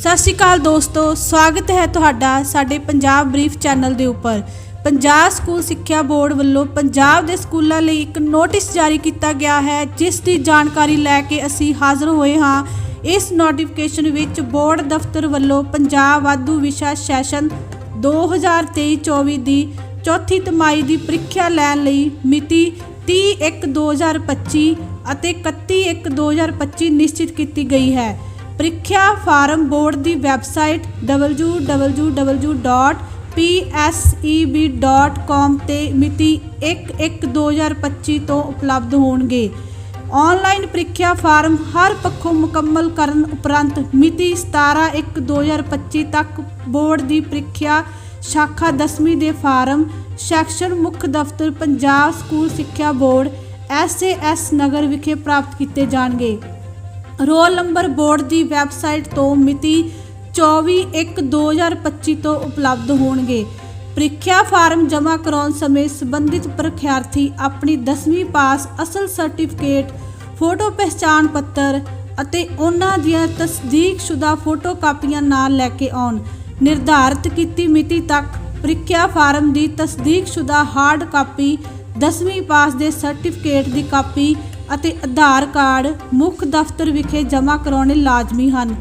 ਸਤਿ ਸ਼੍ਰੀ ਅਕਾਲ ਦੋਸਤੋ, ਸਵਾਗਤ ਹੈ ਤੁਹਾਡਾ ਸਾਡੇ ਪੰਜਾਬ ਬਰੀਫ ਚੈਨਲ ਦੇ ਉੱਪਰ। ਪੰਜਾਬ ਸਕੂਲ ਸਿੱਖਿਆ ਬੋਰਡ ਵੱਲੋਂ ਪੰਜਾਬ ਦੇ ਸਕੂਲਾਂ ਲਈ ਇੱਕ ਨੋਟਿਸ ਜਾਰੀ ਕੀਤਾ ਗਿਆ ਹੈ, ਜਿਸ ਦੀ ਜਾਣਕਾਰੀ ਲੈ ਕੇ ਅਸੀਂ ਹਾਜ਼ਰ ਹੋਏ ਹਾਂ। ਇਸ ਨੋਟੀਫਿਕੇਸ਼ਨ ਵਿੱਚ ਬੋਰਡ ਦਫ਼ਤਰ ਵੱਲੋਂ ਪੰਜਾਬ ਵਾਧੂ ਵਿਸ਼ਾ ਸੈਸ਼ਨ 2023-24 ਦੀ ਚੌਥੀ ਤਿਮਾਹੀ ਦੀ ਪ੍ਰੀਖਿਆ ਲੈਣ ਲਈ ਮਿਤੀ 30/1/2025 ਅਤੇ 31/1/2025 ਨਿਸ਼ਚਿਤ ਕੀਤੀ ਗਈ ਹੈ। ਪ੍ਰੀਖਿਆ ਫਾਰਮ ਬੋਰਡ ਦੀ ਵੈਬਸਾਈਟ www.pseb.com ਤੇ ਮਿਤੀ 1/1/2025 ਤੋਂ ਉਪਲਬਧ ਹੋਣਗੇ। ਆਨਲਾਈਨ ਪ੍ਰੀਖਿਆ ਫਾਰਮ ਹਰ ਪੱਖੋਂ ਮੁਕੰਮਲ ਕਰਨ ਉਪਰੰਤ ਮਿਤੀ 17/1/2025 ਤੱਕ ਬੋਰਡ ਦੀ ਪ੍ਰੀਖਿਆ ਸ਼ਾਖਾ 10ਵੀਂ ਦੇ ਫਾਰਮ, ਸੈਕਸ਼ਨ ਮੁੱਖ ਦਫ਼ਤਰ ਪੰਜਾਬ ਸਕੂਲ ਸਿੱਖਿਆ ਬੋਰਡ ਐਸਏਐਸ ਨਗਰ ਵਿਖੇ ਪ੍ਰਾਪਤ ਕੀਤੇ ਜਾਣਗੇ। ਰੋਲ ਨੰਬਰ ਬੋਰਡ ਦੀ ਵੈਬਸਾਈਟ ਤੋਂ ਮਿਤੀ 24/1/2025 ਤੋਂ ਉਪਲਬਧ ਹੋਣਗੇ। ਪ੍ਰੀਖਿਆ ਫਾਰਮ ਜਮ੍ਹਾਂ ਕਰਾਉਣ ਸਮੇਂ ਸੰਬੰਧਿਤ ਪ੍ਰੀਖਿਆਰਥੀ ਆਪਣੀ 10ਵੀਂ ਪਾਸ ਅਸਲ ਸਰਟੀਫਿਕੇਟ, ਫੋਟੋ ਪਹਿਚਾਣ ਪੱਤਰ ਅਤੇ ਉਹਨਾਂ ਦੀਆਂ ਤਸਦੀਕਸ਼ੁਦਾ ਫੋਟੋ ਕਾਪੀਆਂ ਨਾਲ ਲੈ ਕੇ ਆਉਣ। ਨਿਰਧਾਰਤ ਕੀਤੀ ਮਿਤੀ ਤੱਕ ਪ੍ਰੀਖਿਆ ਫਾਰਮ ਦੀ ਤਸਦੀਕਸ਼ੁਦਾ ਹਾਰਡ ਕਾਪੀ 10ਵੀਂ ਪਾਸ ਦੇ ਸਰਟੀਫਿਕੇਟ ਦੀ ਕਾਪੀ ਅਤੇ ਆਧਾਰ ਕਾਰਡ ਮੁੱਖ ਦਫ਼ਤਰ ਵਿਖੇ ਜਮ੍ਹਾਂ ਕਰਾਉਣੇ ਲਾਜ਼ਮੀ ਹਨ।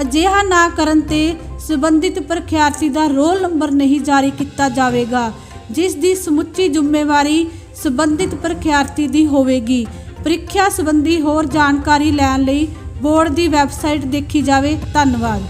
ਅਜਿਹਾ ਨਾ ਕਰਨ ਤੇ ਸੰਬੰਧਿਤ ਪ੍ਰੀਖਿਆਰਥੀ ਦਾ ਰੋਲ ਨੰਬਰ ਨਹੀਂ ਜਾਰੀ ਕੀਤਾ ਜਾਵੇਗਾ, ਜਿਸ ਦੀ ਸਮੁੱਚੀ ਜ਼ਿੰਮੇਵਾਰੀ ਸੰਬੰਧਿਤ ਪ੍ਰੀਖਿਆਰਥੀ ਦੀ ਹੋਵੇਗੀ। ਪ੍ਰੀਖਿਆ ਸੰਬੰਧੀ ਹੋਰ ਜਾਣਕਾਰੀ ਲੈਣ ਲਈ ਬੋਰਡ ਦੀ ਵੈਬਸਾਈਟ ਦੇਖੀ ਜਾਵੇ। ਧੰਨਵਾਦ।